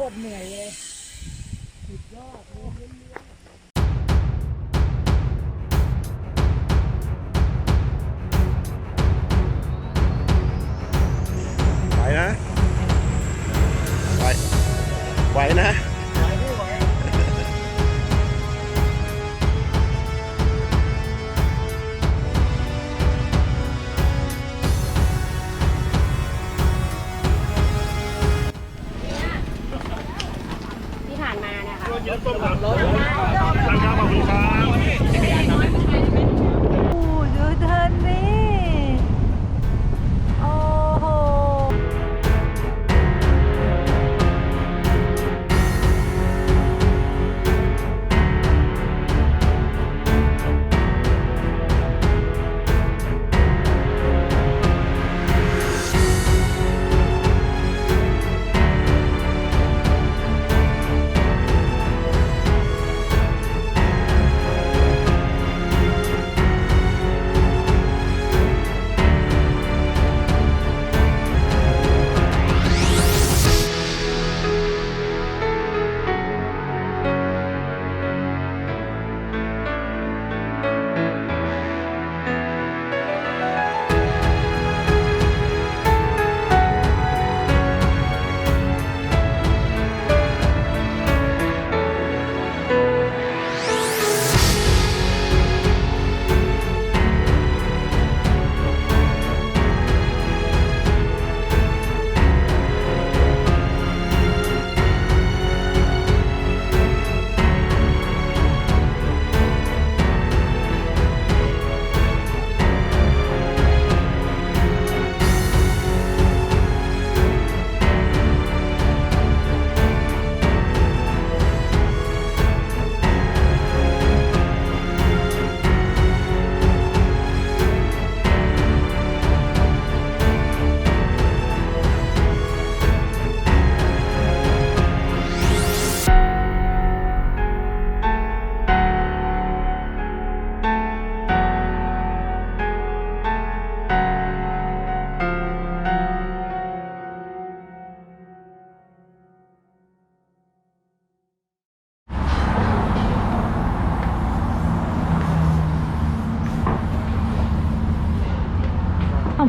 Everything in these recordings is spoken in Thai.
คตรเหนื่อยเลยสุดยอดเลยไหวนะไหวไหวนะ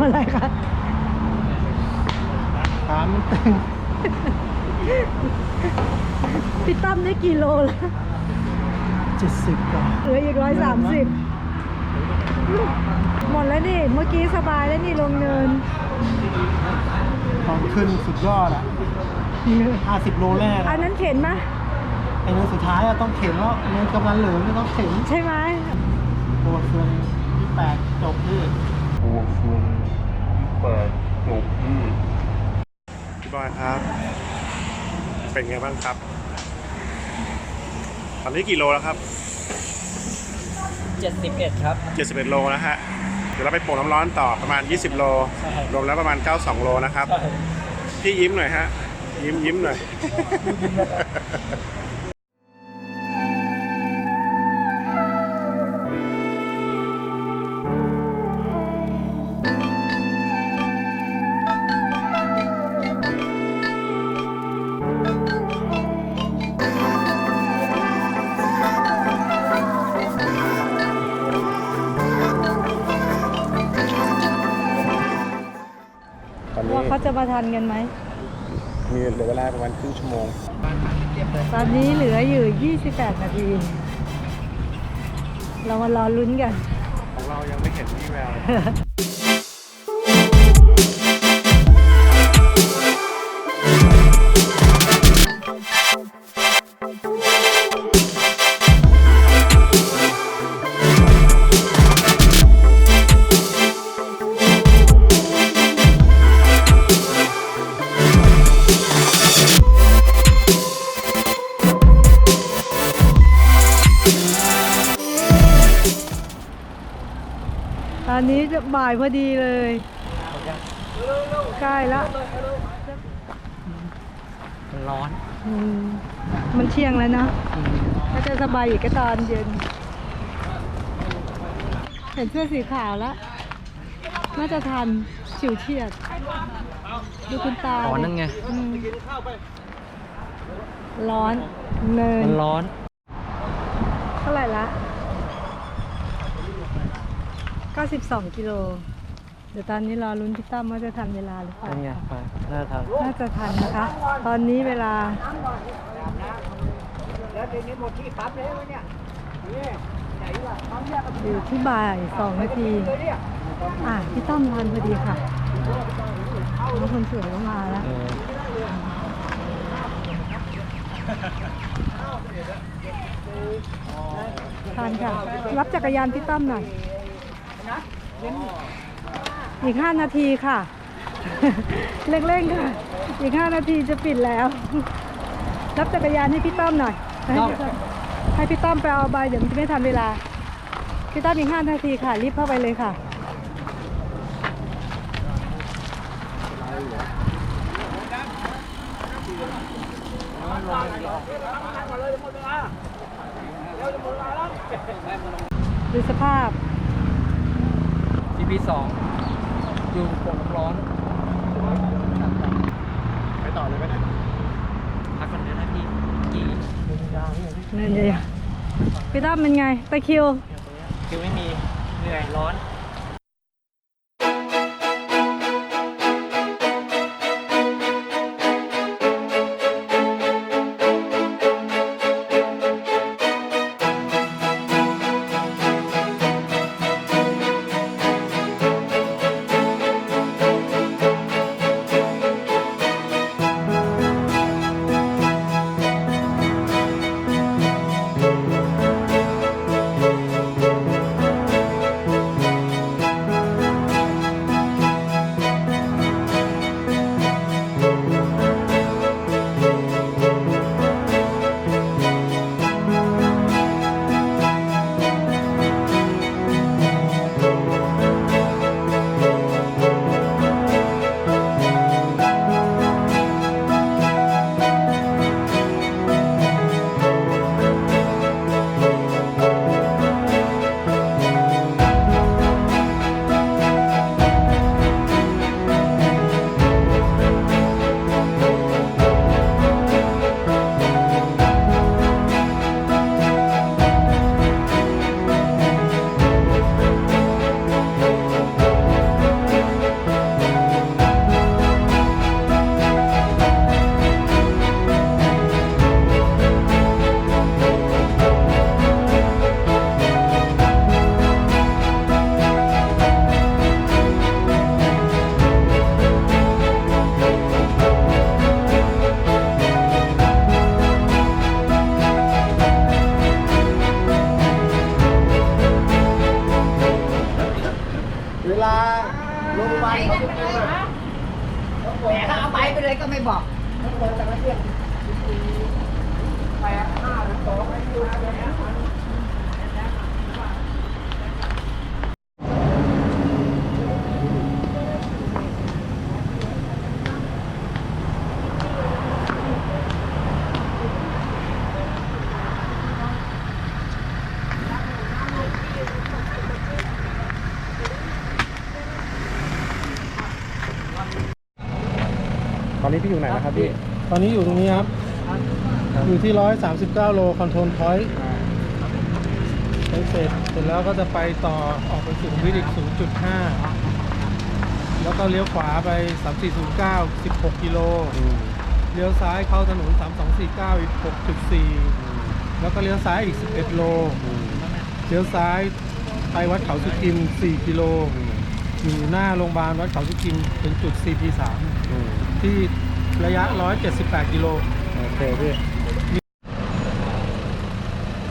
อะไรคะขามันตึงพี่ตั้มได้กี่โลแล้วเจ็ดสิบกว่าเหลืออีกร้อยสามสิบหมดแล้วนี่ เมื่อกี้สบายแล้วนี่ลงเนิน ตอนขึ้นสุดยอดอะห้าสิบโลแรกอัอะนนั้นเข็นมะไอ้เนินสุดท้ายอะต้องเข็นแล้วเนินกำลังเหลือไม่ต้องเข็น ใช่ไหมโปรเฟืองที่แปดจบที่ตัวเฟืองที่แปดจบที่ พี่บอยครับ เป็นไงบ้างครับ ตอนนี้กี่โลแล้วครับ 71 ครับ 71 โลนะฮะ เดี๋ยวเราไปโป่งน้ำร้อนต่อประมาณ 20 โล ใช่ รวมแล้วประมาณ 92 โลนะครับ พี่ยิ้มหน่อยฮะ ยิ้มยิ้มหน่อย จะมาทันกันไหม มีเหลือเวลาประมาณครึ่งชั่วโมง ตอนนี้เหลืออยู่ 28 นาที เรามารอลุ้นกัน ของเรายังไม่เห็นวี่แวว บ่ายพอดีเลยใกล้แล้วร้อนอืมมันเที่ยงแล้วเนอะก็จะสบายอีกก็ตอนเย็น เห็นเสื้อสีขาวแล้วน่าจะทันฉิวเฉียด ดูคุณตาอ๋อดินั่นไงอืมร้อนเนินมันร้อน เท่าไหร่ละ 92กิโล เดี๋ยวตอนนี้รอลุ้นพี่ตั้มว่าจะทันเวลาหรือเปล่า เป็นไงไปน่าทานน่าจะทันนะคะ ตอนนี้เวลาอยู่ที่บ่ายสองนาที อะพี่ต้อมทันพอดีค่ะน้องคนสวยก็มาแล้ว เออทันค่ะ รับจักรยานพี่ต้อมหน่อย อีกห้านาทีค่ะ เร่งๆค่ะ อีกห้านาทีจะปิดแล้ว รับจักรยานให้พี่ต้อมหน่อย ให้พี่ต้อมให้พี่ต้อมไปเอาใบเดี๋ยวมันจะไม่ทันเวลา พี่ต้อมอีกห้านาทีค่ะรีบเข้าไปเลยค่ะดูสภาพ ทีพีสองอยู่โป่งน้ำร้อนไปต่อเลยไหมเนี่ยพักกันเดี๋ยวนะพี่กี่เนินเดียวพี่ต้อมเป็นไงตะคริว คิวไม่มีเหนื่อยร้อน ไปเลยก็ไม่บอกตอน นี้พี่อยู่ไหนนะครับพี่ ตอนนี้อยู่ตรงนี้ครับ อยู่ที่ร้อยสามสิบเก้าโลคอนโทรลพอยต์ไปเสร็จเสร็จแล้วก็จะไปต่อออกไปสุขุมวิทอีก0.5 แล้วก็เลี้ยวขวาไป 3409 16 กิโล เลี้ยวซ้ายเข้าถนน 3249 อีก 6.4 แล้วก็เลี้ยวซ้ายอีก 11 โล เลี้ยวซ้ายไปวัดเขาสุกิม 4 กิโล อยู่หน้าโรงพยาบาลวัดเขาสุกิมเป็นจุด CP3 ที่ระยะ 178 กิโล โอเคพี่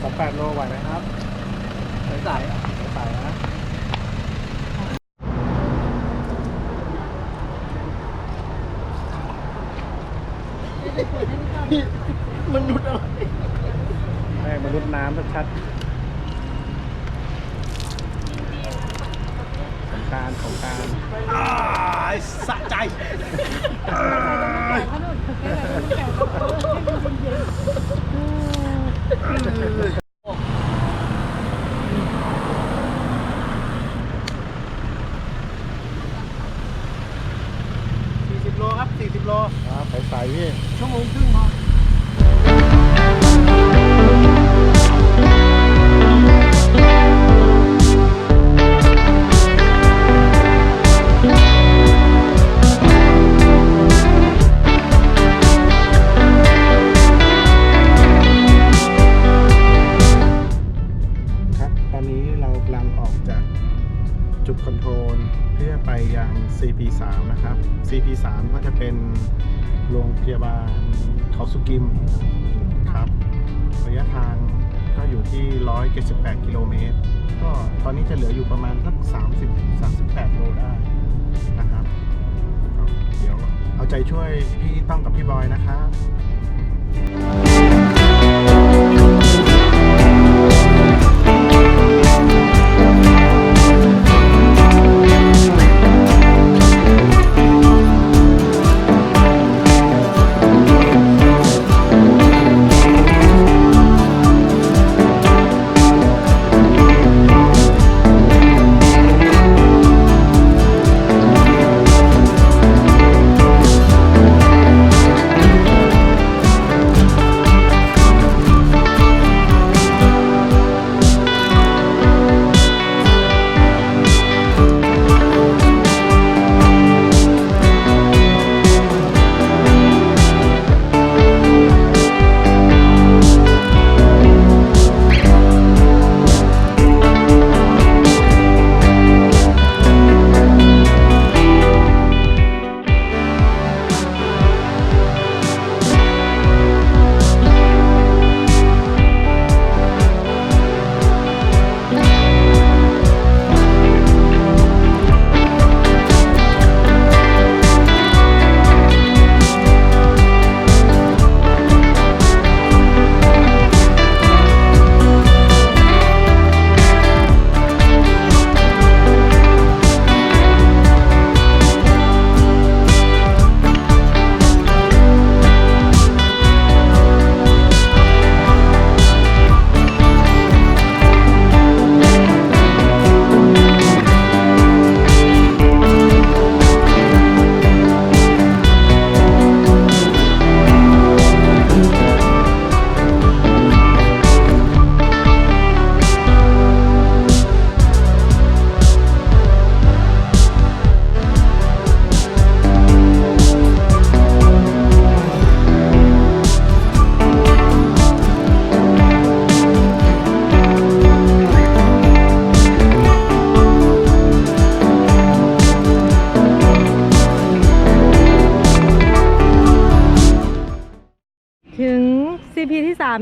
สองแปดโลไหวไหมครับสายสายสายนะมนุษย์อะไรแม่มนุษย์น้ำชัดๆสง กรารสงกรารสะใจ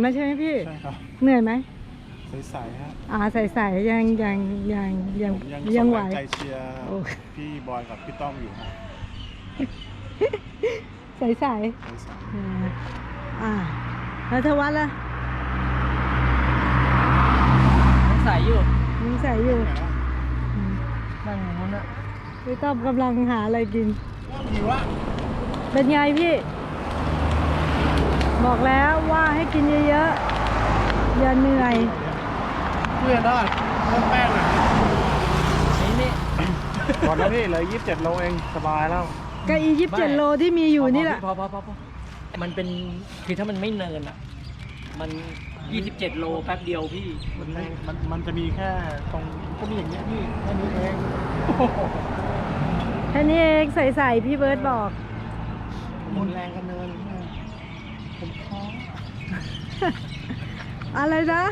แล้วใช่ไหมพี่ ใช่ครับเหนื่อยไหมใสๆฮะอ่าใส่ๆยังยังยังยังผมยังยังส่ไหว แรงใจเชียร์โอ้ พี่บอยกับพี่ต้อมอยู่ฮะใส่ๆใสอ่าอ่าแล้วทวัฒน์ล่ะใส่อยู่ยังใส่อยู่ๆไหนวะอืมนั่งอย่างนู้นอะพี่ต้อมกำลังหาอะไรกินเป็นไงพี่ บอกแล้วว่าให้กินเยอะๆ อย่าเหนื่อยเพื่อนได้เพิ่มแป้งหน่อยนี่นี่ก่อนแล้วพี่เหลือ27 โลเองสบายแล้ว ก็อียิปเจ็ดโลที่มีอยู่นี่แหละ พอพอพอพอมันเป็นคือถ้ามันไม่เนินอะมัน 27 โลแป๊บเดียวพี่ มันไม่มันมันจะมีแค่ตรงก็มีอย่างเงี้ยพี่แค่นี้เองแค่นี้เองใส่ๆพี่เบิร์ดบอกหมดแรงกันเนินผมท้อ อะไรนะ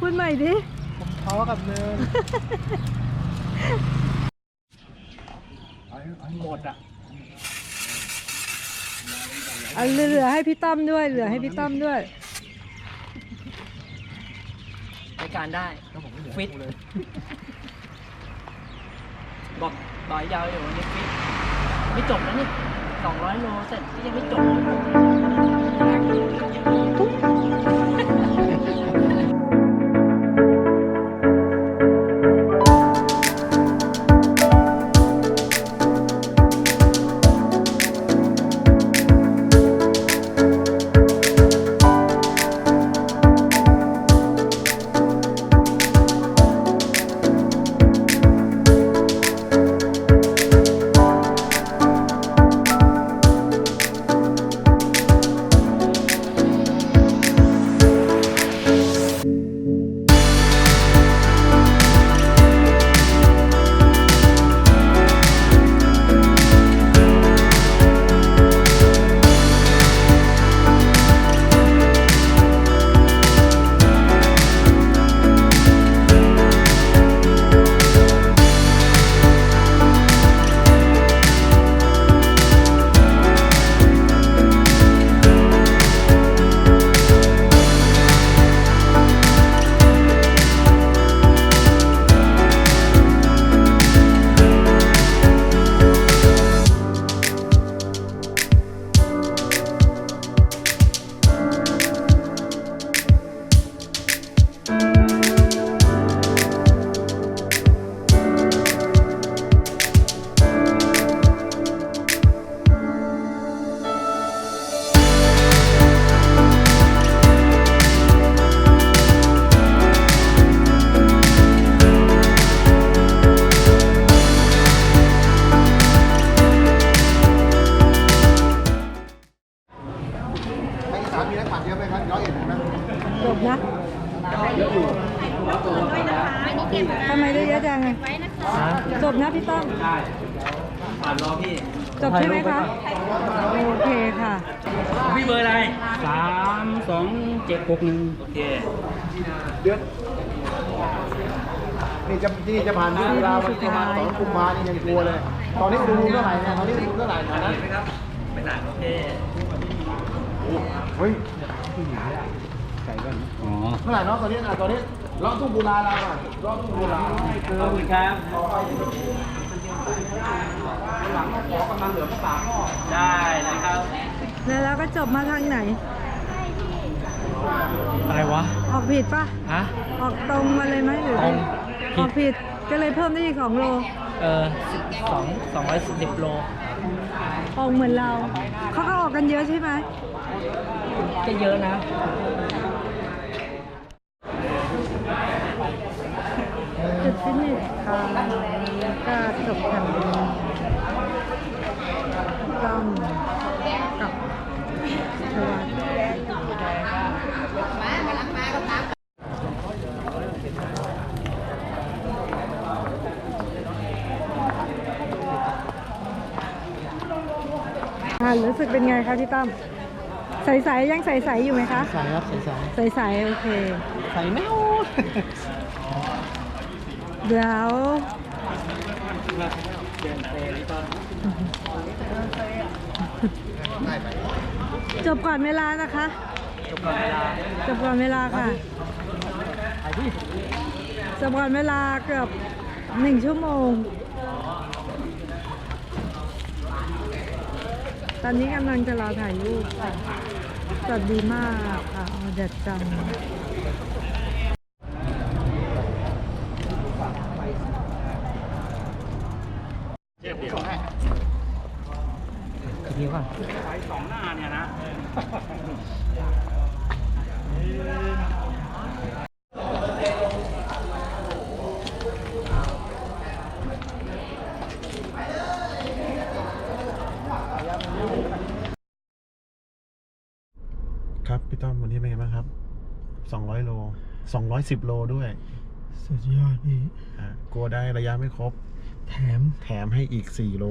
พูดใหม่ดิ ผมท้อกับเนินหมดอะเอาเหลือให้พี่ต้อมด้วย เหลือให้พี่ต้อมด้วยในการได้ฟิตบอกต่อยยาวอยู่วันนี้ฟิตไม่จบแล้วนี่200โลเสร็จยังไม่จบจบ พี่เบอร์อะไรสามสองเจ็ดหกหนึ่งโอเคเดือนนี่จะนี่จะผ่านที่เราวันประมาณสองกุมภานี่ยังกลัวเลย ตอนนี้อุณหภูมิเท่าไหร่เนี่ยตอนนี้อุณหภูมิเท่าไหร่นะเห็นไหมครับไม่หนักโอเคเฮ้ยอ๋อเท่าไหร่เนาะตอนนี้อะตอนนี้เลาะทุ่งกุลาเราอะเลาะทุ่งกุลาขอบคุณครับได้เลยครับ แล้วเราก็จบมาทางไหน อะไรวะ ออกผิดปะฮะ ออกตรงมาเลยไหมหรือตรงออกผิดก็เลยเพิ่มได้อีกสองโล เออสองสองร้อยสิบโล ออกเหมือนเราเขาก็ออกกันเยอะใช่ไหมก็เยอะนะ จุดฟินิชค่ะแล้วก็จบกันต้อมกับชวัตอ่า รู้สึกเป็นไงคะพี่ต้อมใสๆยังใสๆอยู่ไหมคะใส่ครับใส่ใส่ใสๆโอเค ใส่แมวเดี๋ยวจบก่อนเวลานะคะ จบก่อนเวลาจบก่อนเวลาค่ะจบก่อนเวลาเกือบหนึ่งชั่วโมง ตอนนี้กำลังจะรอถ่ายรูปค่ะสดดีมากค่ะโอ้เด็ดจังสองหน้าเนี่ยนะ ครับพี่ต้อมวันนี้เป็นไงบ้างครับ 200 โล 210 โลด้วยสุดยอดพี่อะกลัวได้ระยะไม่ครบ แถมแถมให้อีก 4 โล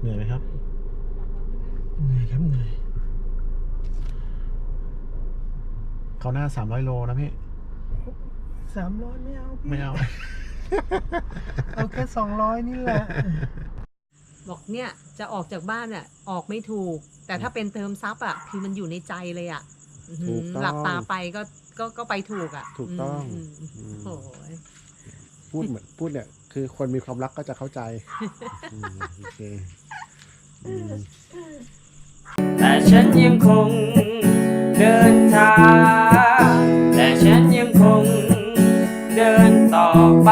เหนื่อยไหมครับ เหนื่อยครับเหนื่อยเขาวหน้า 300 โลนะพี่ สามร้อยไม่เอาพี่ไม่เอา เอาแค่สองร้อยนี่แหละ บอกเนี่ยจะออกจากบ้านอะออกไม่ถูก แต่ถ้าเป็นเติมซับอะคือมันอยู่ในใจเลยอะอื้อหื ถูอกต้อง หลับตาไปก็ก็ก็ไปถูกอะถูกต้องมมอืมโอ้ยพูดเหมือนพูดเนี่ยคือคนมีความรักก็จะเข้าใจอืมโอเคอืม แต่ฉันยังคงเดินทาง แต่ฉันยังคงเดินต่อไป